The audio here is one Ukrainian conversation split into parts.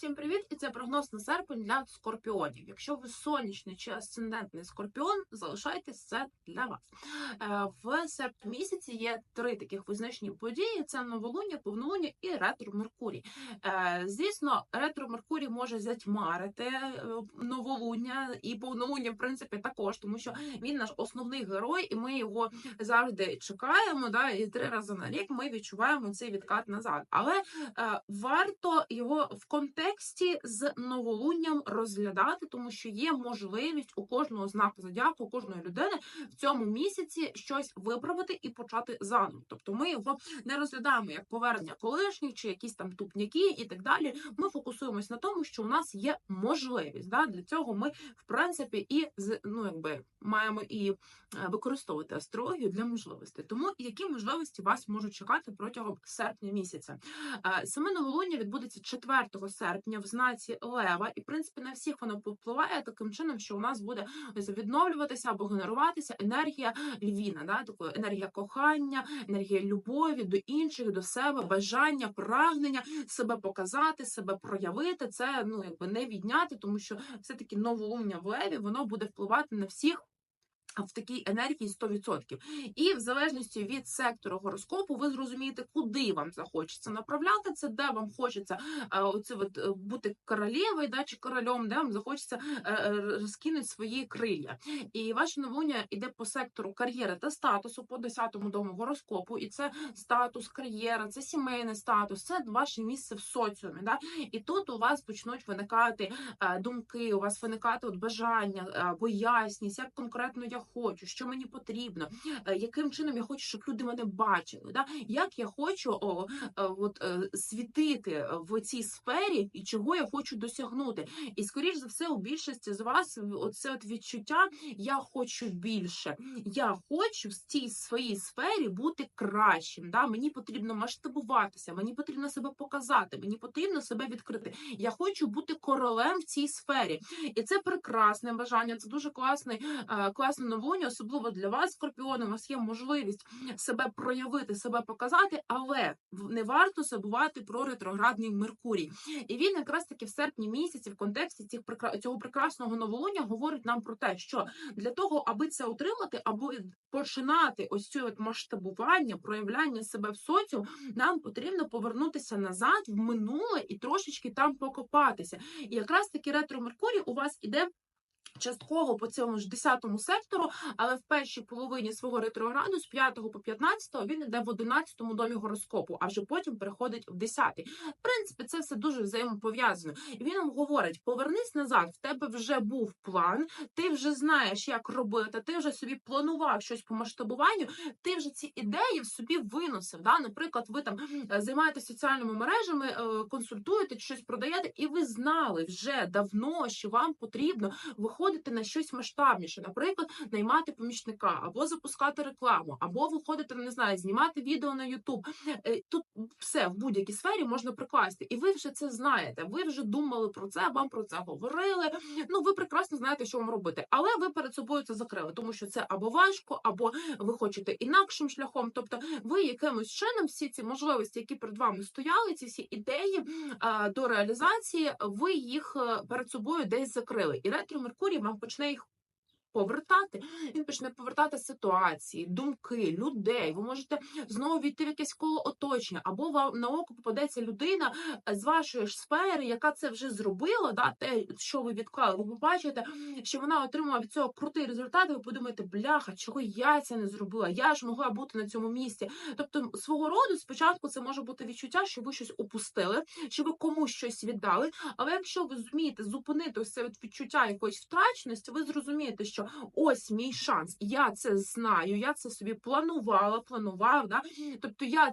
Всім привіт! І це прогноз на серпень для скорпіонів. Якщо ви сонячний чи асцендентний скорпіон, залишайтесь це для вас. Е, В серпні місяці є три таких визначні події: це новолуння, повнолуння і ретро Меркурій. Е, Звісно, ретро Меркурій може затьмарити е, новолуння і повнолуння, в принципі, також, тому що він наш основний герой, і ми його завжди чекаємо. Да, і три рази на рік ми відчуваємо цей відкат назад. Але варто його в контексті з новолунням розглядати, тому що є можливість у кожного знаку зодіаку, у кожної людини в цьому місяці щось виправити і почати заново. Тобто ми його не розглядаємо як повернення колишніх чи якісь там тупняки і так далі. Ми фокусуємось на тому, що у нас є можливість. Да? Для цього ми, в принципі, і ну якби маємо і е, використовувати астрологію для можливостей. Тому які можливості вас можуть чекати протягом серпня місяця? Е, Саме новолуння відбудеться 4 серпня в знаці Лева, і в принципі на всіх воно попливає таким чином, що у нас буде відновлюватися або генеруватися енергія львіна, да, такої енергія кохання, енергія любові до інших, до себе, бажання, прагнення себе показати, себе проявити. Це ну якби не відняти, тому що все таки новолуння в леві воно буде впливати на всіх. В такій енергії 100%. І в залежності від сектору гороскопу, ви зрозумієте, куди вам захочеться направляти це, де вам хочеться е, оце от, е, бути королевою, да, чи королем, де вам захочеться е, розкинути свої крилля. І ваше новолуння йде по сектору кар'єри та статусу по 10-му дому гороскопу. І це статус, кар'єра, це сімейний статус, це ваше місце в соціумі. Да? І тут у вас почнуть виникати думки, у вас виникати от бажання е, або ясність, як конкретно я хочу, що мені потрібно, е, яким чином я хочу, щоб люди мене бачили. Да? Як я хочу о, е, от, е, світити в цій сфері і чого я хочу досягнути. І скоріш за все, у більшості з вас оце от відчуття я хочу більше. Я хочу в цій своїй сфері бути кращим. Да? Мені потрібно масштабуватися, мені потрібно себе показати, мені потрібно себе відкрити. Я хочу бути королем в цій сфері. І це прекрасне бажання. Це дуже класний, е, класне особливо для вас, скорпіони. У вас є можливість себе проявити, себе показати, але не варто забувати про ретроградний Меркурій. І він якраз таки в серпні місяці, в контексті цих цього прекрасного новолуння, говорить нам про те, що для того, аби це отримати, або починати ось цю от масштабування, проявляння себе в соціум, нам потрібно повернутися назад в минуле і трошечки там покопатися. І якраз таки ретро Меркурій у вас іде. Частково по цьому ж 10-му сектору, але в першій половині свого ретрограду з 5 по 15 він йде в 11-му домі гороскопу, а вже потім переходить в 10-й. В принципі, це все дуже взаємопов'язано. І він вам говорить: повернись назад, в тебе вже був план, ти вже знаєш, як робити, ти вже собі планував щось по масштабуванню, ти вже ці ідеї в собі виносив. Да? Наприклад, ви там е, займаєтеся соціальними мережами, е, консультуєте, щось продаєте, і ви знали вже давно, що вам потрібно виходити на щось масштабніше, наприклад, наймати помічника, або запускати рекламу, або виходити, не знаю, знімати відео на YouTube. Е, Тут все в будь-якій сфері можна прикласти, і ви вже це знаєте. Ви вже думали про це, вам про це говорили. Ну, ви прекрасно знаєте, що вам робити, але ви перед собою це закрили, тому що це або важко, або ви хочете інакшим шляхом. Тобто, ви якимось чином всі ці можливості, які перед вами стояли, ці всі ідеї до реалізації, ви їх е, перед собою десь закрили. І ретро Меркурій вам почне їх. Повертати він почне повертати ситуації, думки, людей. Ви можете знову війти в якесь коло оточення, або вам на око попадеться людина е, з вашої ж сфери, яка це вже зробила. Да, те, що ви відклали. Ви побачите, що вона отримала від цього крутий результат. і Ви подумаєте, бляха, чого я це не зробила? Я ж могла бути на цьому місці. Тобто, свого роду спочатку це може бути відчуття, що ви щось упустили, що ви комусь щось віддали. Але якщо ви зумієте зупинити ось це відчуття якоїсь втраченості, ви зрозумієте, що ось мій шанс, я це знаю, я це собі планувала, планував. Да? Тобто я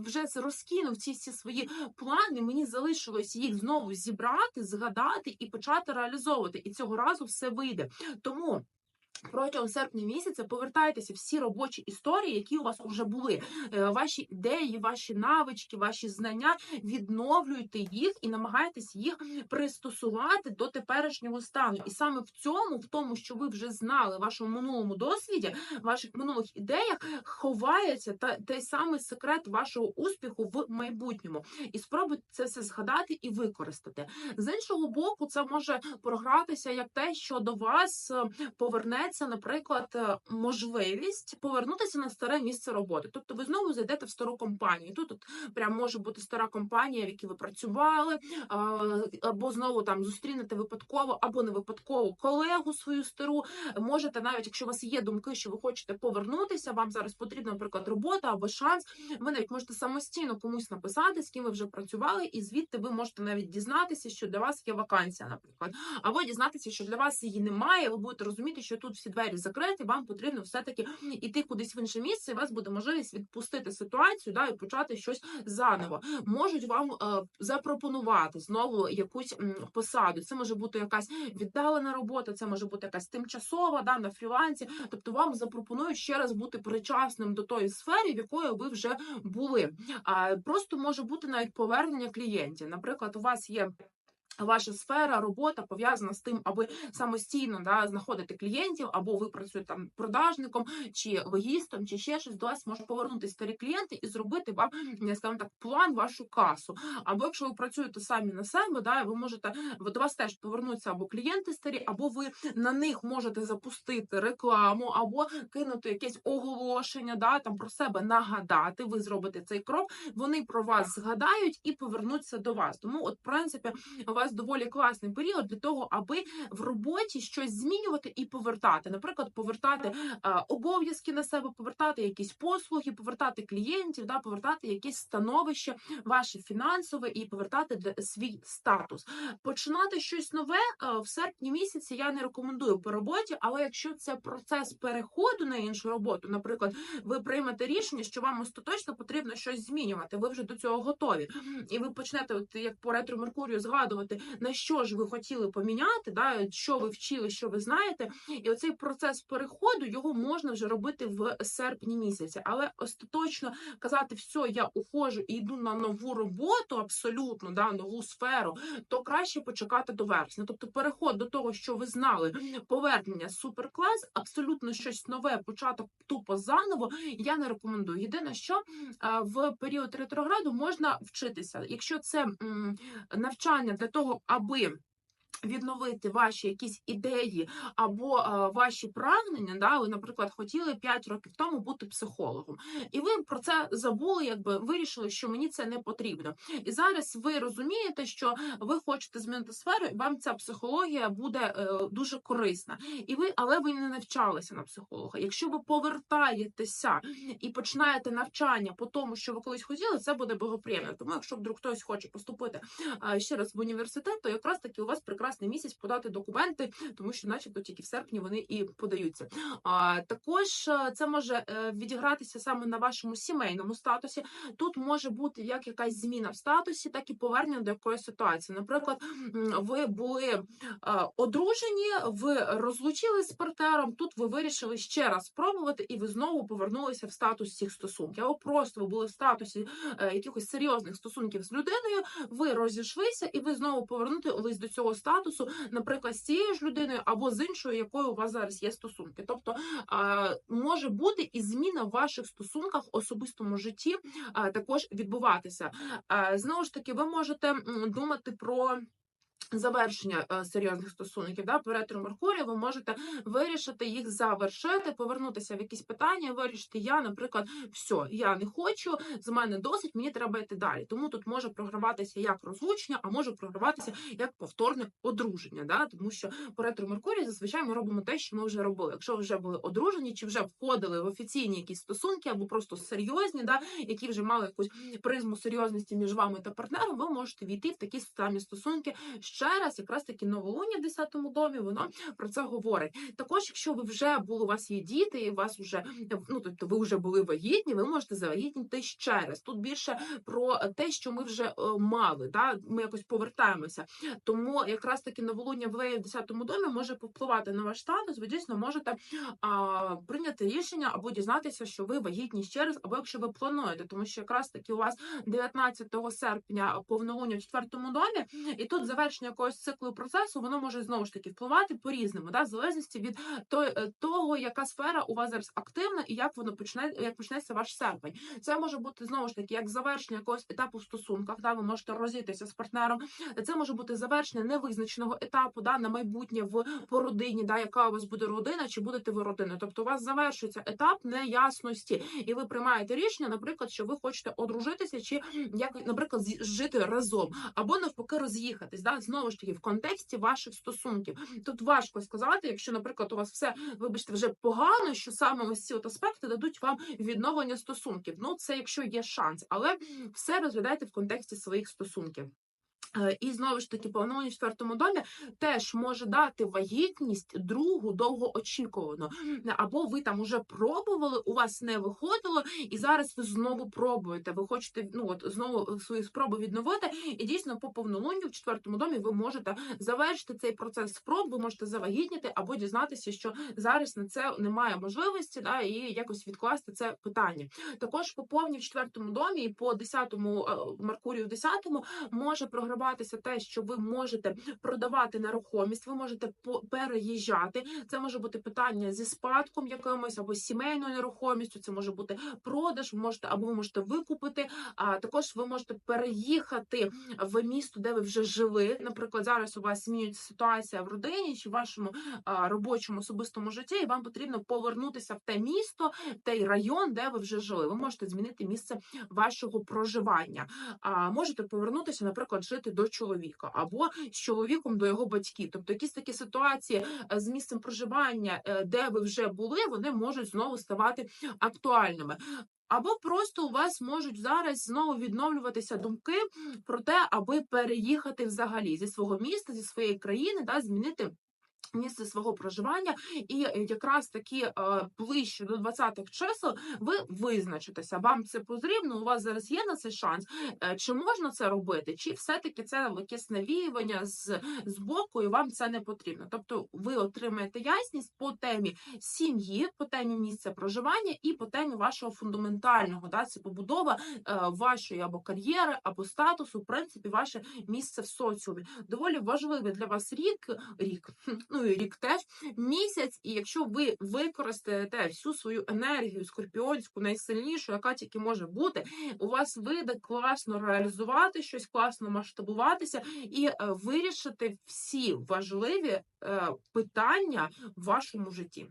вже розкинув ці всі свої плани. Мені залишилось їх знову зібрати, згадати і почати реалізовувати. І цього разу все вийде. Тому. Протягом серпня місяця повертайтеся всі робочі історії, які у вас вже були. Е, Ваші ідеї, ваші навички, ваші знання. Відновлюйте їх і намагайтесь їх пристосувати до теперішнього стану. І саме в цьому, в тому, що ви вже знали в вашому минулому досвіді, в ваших минулих ідеях, ховається та той самий секрет вашого успіху в майбутньому. І спробуйте це все згадати і використати. З іншого боку, це може програтися як те, що до вас е, повернеться, наприклад, е, можливість повернутися на старе місце роботи. Тобто ви знову зайдете в стару компанію. Тут от прям може бути стара компанія, в якій ви працювали, або знову там зустрінете випадково, або не випадково колегу свою стару. Можете навіть, якщо у вас є думки, що ви хочете повернутися, вам зараз потрібна, наприклад, робота або шанс. Ви навіть можете самостійно комусь написати, з ким ви вже працювали, і звідти ви можете навіть дізнатися, що для вас є вакансія, наприклад, або дізнатися, що для вас її немає. Ви будете розуміти, що тут всі двері закриті. Вам потрібно все таки іти кудись в інше місце. і У вас буде можливість відпустити ситуацію, да і почати щось заново. Можуть вам е, запропонувати знову якусь посаду. Це може бути якась віддалена робота, це може бути якась тимчасова, да на фрілансі. Тобто вам запропонують ще раз бути причасним до тої сфери, в якої ви вже були. А просто може бути навіть повернення клієнтів. Наприклад, у вас є. Ваша сфера робота пов'язана з тим, аби самостійно да, знаходити клієнтів, або ви працюєте там продажником чи логістом, чи ще щось до вас можуть повернутися старі клієнти і зробити вам, скажімо так, план вашу касу. Або якщо ви працюєте самі на себе, да, ви можете до вас теж повернуться або клієнти старі, або ви на них можете запустити рекламу, або кинути якесь оголошення, да, там про себе нагадати. Ви зробите цей крок, вони про вас згадають і повернуться до вас. Тому, от, в принципі, у вас доволі класний період для того, аби в роботі щось змінювати і повертати. Наприклад, повертати обов'язки на себе, повертати якісь послуги, повертати клієнтів, да, повертати якесь становище, ваше фінансове і повертати для свій статус. Починати щось нове в серпні місяці я не рекомендую по роботі, але якщо це процес переходу на іншу роботу, наприклад, ви приймете рішення, що вам остаточно потрібно щось змінювати. Ви вже до цього готові, і ви почнете, от як по ретро Меркурію, згадувати на що ж ви хотіли поміняти, да, що ви вчили, що ви знаєте, і оцей процес переходу його можна вже робити в серпні місяці, але остаточно казати, все, я ухожу і йду на нову роботу, абсолютно да, нову сферу, то краще почекати до вересня. Тобто, переход до того, що ви знали, повернення суперклас, абсолютно щось нове, початок тупо заново. Я не рекомендую. Єдине, що в період ретрограду можна вчитися, якщо це навчання для того, аби Відновити ваші якісь ідеї або е, ваші прагнення, да, ви, наприклад, хотіли 5 років тому бути психологом, і ви про це забули, якби вирішили, що мені це не потрібно. І зараз ви розумієте, що ви хочете змінити сферу, і вам ця психологія буде е, дуже корисна. І ви, але ви не навчалися на психолога. Якщо ви повертаєтеся і починаєте навчання по тому, що ви колись хотіли, це буде благоприємно. Тому, якщо вдруг хтось хоче поступити е, ще раз в університет, то якраз таки у вас прекрасний місяць подати документи, тому що, начебто, тільки в серпні вони і подаються. А також е, це може е, відігратися саме на вашому сімейному статусі. Тут може бути як якась зміна в статусі, так і повернення до якоїсь ситуації. Наприклад, ви були е, одружені, ви розлучились з партнером. Тут ви вирішили ще раз спробувати, і ви знову повернулися в статус цих стосунків. Або просто ви були в статусі якихось серйозних стосунків з людиною. Ви розійшлися, і ви знову повернулись до цього статусу, наприклад, з цією ж людиною або з іншою, якою у вас зараз є стосунки. Тобто може бути і зміна в ваших стосунках особистому житті також відбуватися. Знову ж таки, ви можете думати про. Завершення е, серйозних стосунків, да, по ретро Меркурію, ви можете вирішити їх завершити, повернутися в якісь питання, вирішити я, наприклад, все, я не хочу, з мене досить, мені треба йти далі. Тому тут може програватися як розлучення, а може програватися як повторне одруження. Да? Тому що по ретро зазвичай ми робимо те, що ми вже робили. Якщо ви вже були одружені, чи вже входили в офіційні якісь стосунки, або просто серйозні, да, які вже мали якусь призму серйозності між вами та партнером, ви можете війти в такі самі стосунки раз, якраз таки новолуння в 10-му домі, воно про це говорить. Також, якщо ви вже були, у вас є діти, і вас вже ну тобто ви вже були вагітні, ви можете завагітніти ще раз. Тут більше про те, що ми вже е, мали, да? ми якось повертаємося. Тому якраз таки новолуння в леї в 10-му домі може повпливати на ваш статус. Ви дійсно можете а, прийняти рішення або дізнатися, що ви вагітні ще раз, або якщо ви плануєте, тому що якраз таки у вас 19 серпня повнолуння в 4-му домі, і тут завершення якогось циклу процесу воно може знову ж таки впливати по різному, да, в залежності від е, того, яка сфера у вас зараз активна і як воно почне, як почнеться ваш серпень. Це може бути знову ж таки як завершення якогось етапу в стосунках. Да, ви можете розійтися з партнером. Це може бути завершення невизначеного етапу, да, на майбутнє в по родині, да, яка у вас буде родина, чи будете ви родиною. Тобто у вас завершується етап неясності, і ви приймаєте рішення, наприклад, що ви хочете одружитися, чи як, наприклад, жити разом, або навпаки роз'їхатись. Да, знову ж таки в контексті ваших стосунків. Тут важко сказати, якщо, наприклад, у вас все, вибачте, вже погано, що саме ось ці от аспекти дадуть вам відновлення стосунків. Ну, це якщо є шанс, але все розглядайте в контексті своїх стосунків. Е, І знову ж таки, повнолуння в четвертому домі теж може дати вагітність другу довгоочікувану. Або ви там уже пробували, у вас не виходило, і зараз ви знову пробуєте. Ви хочете ну от знову свої спроби відновити. І дійсно по повнолунню в четвертому домі ви можете завершити цей процес спроб, ви можете завагітніти або дізнатися, що зараз на це немає можливості, да, і якось відкласти це питання. Також по повній в четвертому домі і по десятому е, Меркурію десятому може програватися те, що ви можете продавати нерухомість, ви можете переїжджати. Це може бути питання зі спадком якимось або сімейною нерухомістю. Це може бути продаж. Ви можете або ви можете викупити. А також ви можете переїхати в місто, де ви вже жили. Наприклад, зараз у вас змінюється ситуація в родині чи в вашому робочому особистому житті, і вам потрібно повернутися в те місто, той район, де ви вже жили. Ви можете змінити місце вашого проживання. А можете повернутися, наприклад, жити до чоловіка або з чоловіком до його батьків. Тобто, якісь такі ситуації е, з місцем проживання, е, де ви вже були, вони можуть знову ставати актуальними. Або просто у вас можуть зараз знову відновлюватися думки про те, аби переїхати взагалі зі свого міста, зі своєї країни, да, змінити. Місце свого проживання, і якраз такі е, ближче до 20-х чисел ви визначитеся. Вам це потрібно, у вас зараз є на це шанс. Е, чи можна це робити, чи все-таки це якесь навіювання з, з боку, і вам це не потрібно. Тобто ви отримаєте ясність по темі сім'ї, по темі місця проживання і по темі вашого фундаментального, да, це побудова е, вашої або кар'єри, або статусу, в принципі, ваше місце в соціумі. Доволі важливий для вас рік, рік, ну і рік теж місяць. І якщо ви використаєте всю свою енергію скорпіонську, найсильнішу, яка тільки може бути, у вас вийде класно реалізувати щось, класно масштабуватися і е, вирішити всі важливі е, питання в вашому житті.